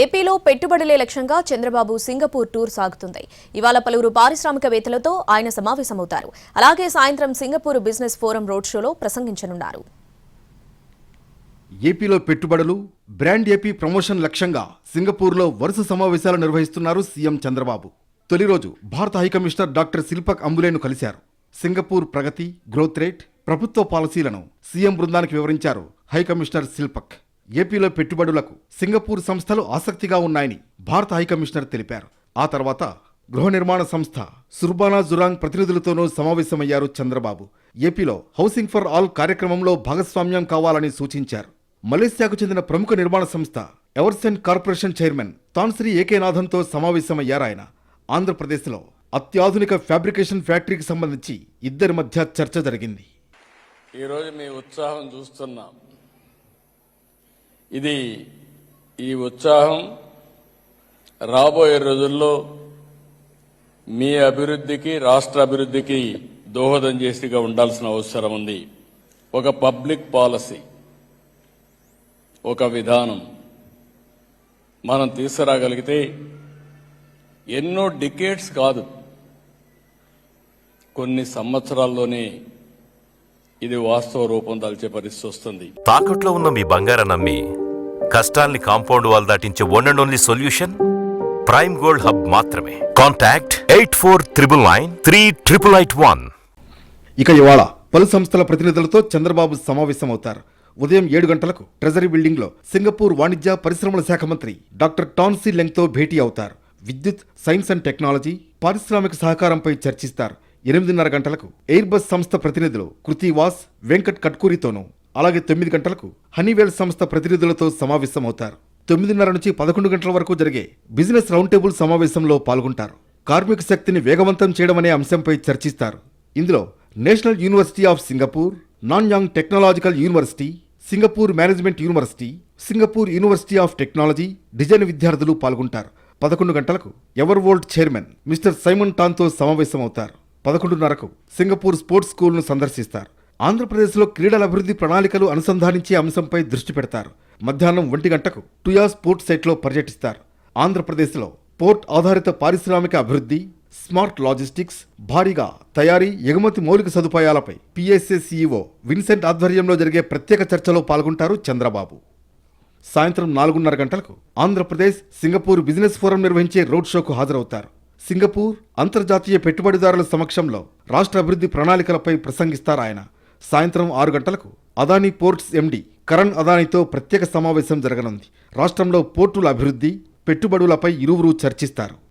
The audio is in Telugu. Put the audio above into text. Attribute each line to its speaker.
Speaker 1: ఏపీలో పెట్టుబడులే లక్ష్యంగా చంద్రబాబు సింగపూర్ టూర్ సాగుతుంది. ఇవాళ పలువురు పారిశ్రామికవేత్తలతో ఆయన సమావేశమవుతారు. అలాగే సాయంత్రం సింగపూర్ బిజినెస్ ఫోరం రోడ్ షోలో ప్రసంగించనున్నారు.
Speaker 2: ఏపీలో పెట్టుబడులు బ్రాండ్ ఏపీ ప్రమోషన్ లక్ష్యంగా సింగపూర్లో వరుస సమావేశాలు నిర్వహిస్తున్నారు సీఎం చంద్రబాబు. తొలి రోజు భారత హైకమిషనర్ డాక్టర్ శిల్పక్ అంబులేను కలిశారు. సింగపూర్ ప్రగతి గ్రోత్ రేట్ ప్రభుత్వ పాలసీలను సీఎం బృందానికి వివరించారు హైకమిషనర్ శిల్పక్. ఏపీలో పెట్టుబడులకు సింగపూర్ సంస్థలు ఆసక్తిగా ఉన్నాయని భారత హైకమిషనర్ తెలిపారు. ఆ తర్వాత గృహ నిర్మాణ సంస్థ సుర్బానా జురాంగ్ ప్రతినిధులతోనూ సమావేశమయ్యారు చంద్రబాబు. ఏపీలో హౌసింగ్ ఫర్ ఆల్ కార్యక్రమంలో భాగస్వామ్యం కావాలని సూచించారు. మలేసియాకు చెందిన ప్రముఖ నిర్మాణ సంస్థ ఎవర్సెన్ కార్పొరేషన్ చైర్మన్ తాన్శ్రీ ఏకేనాథన్తో సమావేశమయ్యారాయన ఆంధ్రప్రదేశ్లో అత్యాధునిక ఫ్యాబ్రికేషన్ ఫ్యాక్టరీకి సంబంధించి ఇద్దరి మధ్య చర్చ జరిగింది.
Speaker 3: ఈరోజు మీ ఉత్సాహం చూస్తున్నాం. ఇది ఈ ఉత్సాహం రాబోయే రోజుల్లో మీ అభివృద్ధికి రాష్ట్ర అభివృద్ధికి దోహదం చేసిగా ఉండాల్సిన అవసరం ఉంది. ఒక పబ్లిక్ పాలసీ ఒక విధానం మనం తీసుకురాగలిగితే ఎన్నో డికేట్స్ కాదు. కొన్ని సంవత్సరాల్లోనే ఇది వాస్తవ రూపం దాల్చే పరిస్థితి వస్తుంది.
Speaker 4: తాకట్లో ఉన్న మీ బంగారం నమ్మి కష్టాల్ని compound wall దాటించే one and only solution prime gold hub మాత్రమే. Contact eight four triple nine three triple eight one
Speaker 2: ఇక ఇవాళ పలు సంస్థల ప్రతినిధులతో చంద్రబాబు సమావేశమవుతారు. ఉదయం ఏడు గంటలకు ట్రెజరీ బిల్డింగ్లో సింగపూర్ వాణిజ్య పరిశ్రమల శాఖ మంత్రి డాక్టర్ టాన్సీ లెంగ్తో భేటీ అవుతారు. విద్యుత్ సైన్స్ అండ్ టెక్నాలజీ పారిశ్రామిక సహకారంపై చర్చిస్తారు. ఎనిమిదిన్నర గంటలకు ఎయిర్బస్ సంస్థ ప్రతినిధులు కృతివాస్ వెంకట్ కట్కూరితోనూ అలాగే తొమ్మిది గంటలకు హనీవేల్ సంస్థ ప్రతినిధులతో సమావేశమవుతారు. తొమ్మిదిన్నర నుంచి పదకొండు గంటల వరకు జరిగే బిజినెస్ రౌండ్ టేబుల్ సమావేశంలో పాల్గొంటారు. కార్మిక శక్తిని వేగవంతం చేయడం అనే అంశంపై చర్చిస్తారు. ఇందులో national university of Singapore Nanyang technological university Singapore management university Singapore university of technology design విద్యార్థులు పాల్గొంటారు. పదకొండు గంటలకు ever world chairman mister Simon టాన్తో సమావేశమవుతారు. పదకొండున్నరకు సింగపూర్ స్పోర్ట్స్ స్కూల్ను సందర్శిస్తారు. ఆంధ్రప్రదేశ్లో క్రీడల అభివృద్ధి ప్రణాళికలు అనుసంధానించే అంశంపై దృష్టి పెడతారు. మధ్యాహ్నం ఒంటి గంటకు టుయా స్పోర్ట్స్ సైట్లో పర్యటిస్తారు. ఆంధ్రప్రదేశ్లో పోర్ట్ ఆధారిత పారిశ్రామిక అభివృద్ధి స్మార్ట్ లాజిస్టిక్స్ భారీగా తయారీ ఎగుమతి మౌలిక సదుపాయాలపై పిఎస్ఏ సీఈఓ విన్సెంట్ ఆధ్వర్యంలో జరిగే ప్రత్యేక చర్చలో పాల్గొంటారు చంద్రబాబు. సాయంత్రం నాలుగున్నర గంటలకు ఆంధ్రప్రదేశ్ సింగపూర్ బిజినెస్ ఫోరం నిర్వహించే రోడ్ షోకు హాజరవుతారు. సింగపూర్ అంతర్జాతీయ పెట్టుబడిదారుల సమక్షంలో రాష్ట్ర అభివృద్ధి ప్రణాళికలపై ప్రసంగిస్తారు ఆయన. సాయంత్రం ఆరు గంటలకు అదానీ పోర్ట్స్ ఎండి కరణ్ అదానీతో ప్రత్యేక సమావేశం జరగనుంది. రాష్ట్రంలో పోర్టుల అభివృద్ధి పెట్టుబడులపై ఇరువురు చర్చిస్తారు.